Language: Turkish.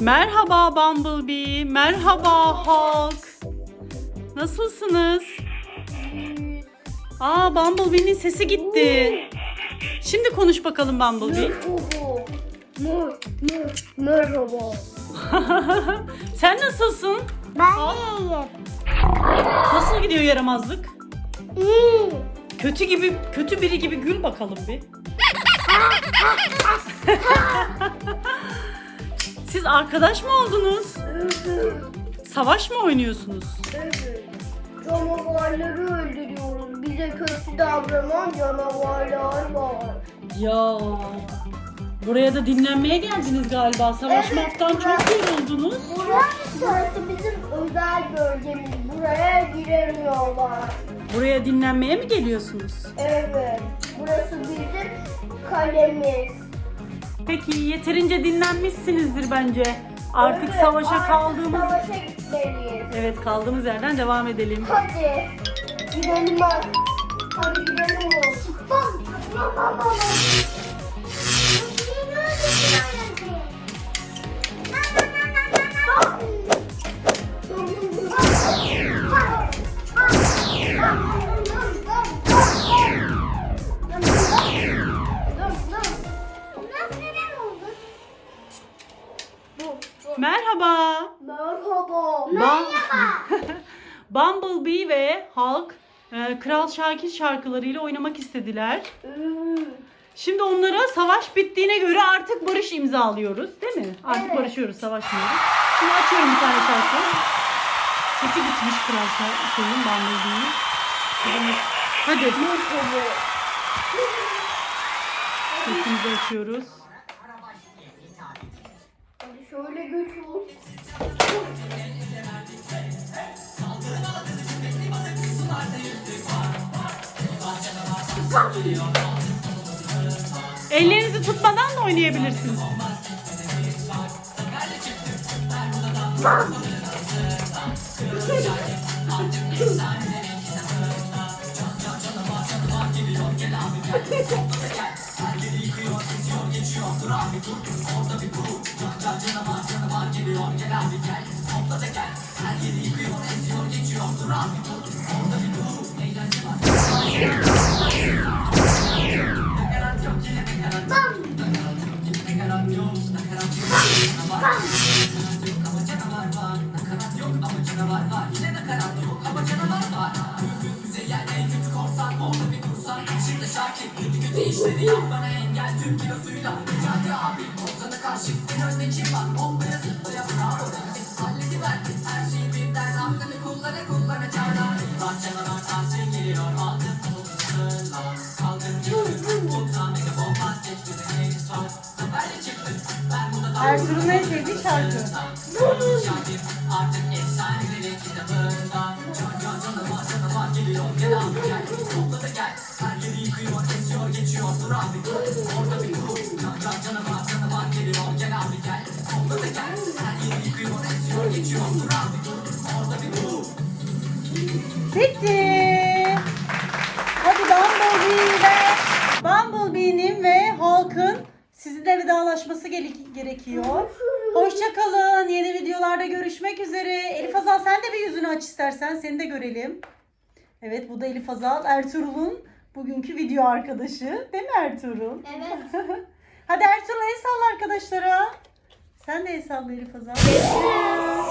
Merhaba Bumblebee, merhaba Hulk. Nasılsınız? Aa Bumblebee'nin sesi gitti. Şimdi konuş bakalım Bumblebee. Merhaba. Mer, mer, merhaba. Sen nasılsın? Ben iyiyim. Nasıl gidiyor yaramazlık? İyi. Kötü gibi, kötü biri gibi gül bakalım bir. Siz arkadaş mı oldunuz? Evet. Savaş mı oynuyorsunuz? Evet. Canavarları öldürüyoruz. Bize kötü davranan canavarlar var. Ya buraya da dinlenmeye geldiniz galiba. Savaşmaktan Evet, çok yoruldunuz. Burası, burası bizim özel bölgemiz. Buraya giremiyorlar. Buraya dinlenmeye mi geliyorsunuz? Evet. Burası bizim kalemiz. Peki yeterince dinlenmişsinizdir bence. Artık Evet, savaşa artık kaldığımız... Savaşa gitmeliyiz. Evet kaldığımız yerden devam edelim. Hadi. Gidelim hadi. Hadi gidelim Merhaba. Merhaba. Bum- Bumblebee ve Hulk e, Kral Şakir şarkılarıyla oynamak istediler. Şimdi onlara savaş bittiğine göre artık barış imzalıyoruz değil mi? Artık Evet. barışıyoruz, savaşmıyoruz. Şimdi açıyorum bir tane şarkı. Sesi bitmiş Kral Şa- şeyin Bumblebee'nin. Hadi Merhaba. sesimizi açıyoruz. Hadi şöyle götür. Ellerinizi tutmadan da oynayabilirsiniz. canavar var. Yine de karanlık ol ama canavar var. Büyük bize gel en kötü korsan Orada bir dursan. Şimdi Şakir kötü kötü işleri yap. Bana engel tüm kilosuyla. Necati abi korsanı karşı. En önde kim var? On beyazı bırak bravo Hallediverdi her şeyi bir Ertuğrul'un en sevdiği şarkı. Bitti. Hadi Bumblebee ve Bumblebee'nin ve Hulk'ın sizinle vedalaşması gere- gerekiyor. Hoşçakalın. Yeni videolarda görüşmek üzere. Elif Azal sen de bir yüzünü aç istersen. Seni de görelim. Evet bu da Elif Azal. Ertuğrul'un bugünkü video arkadaşı. Değil mi Ertuğrul? Evet. Hadi Ertuğrul el salla arkadaşlara. Sen de el salla Elif Azal. Görüşürüz.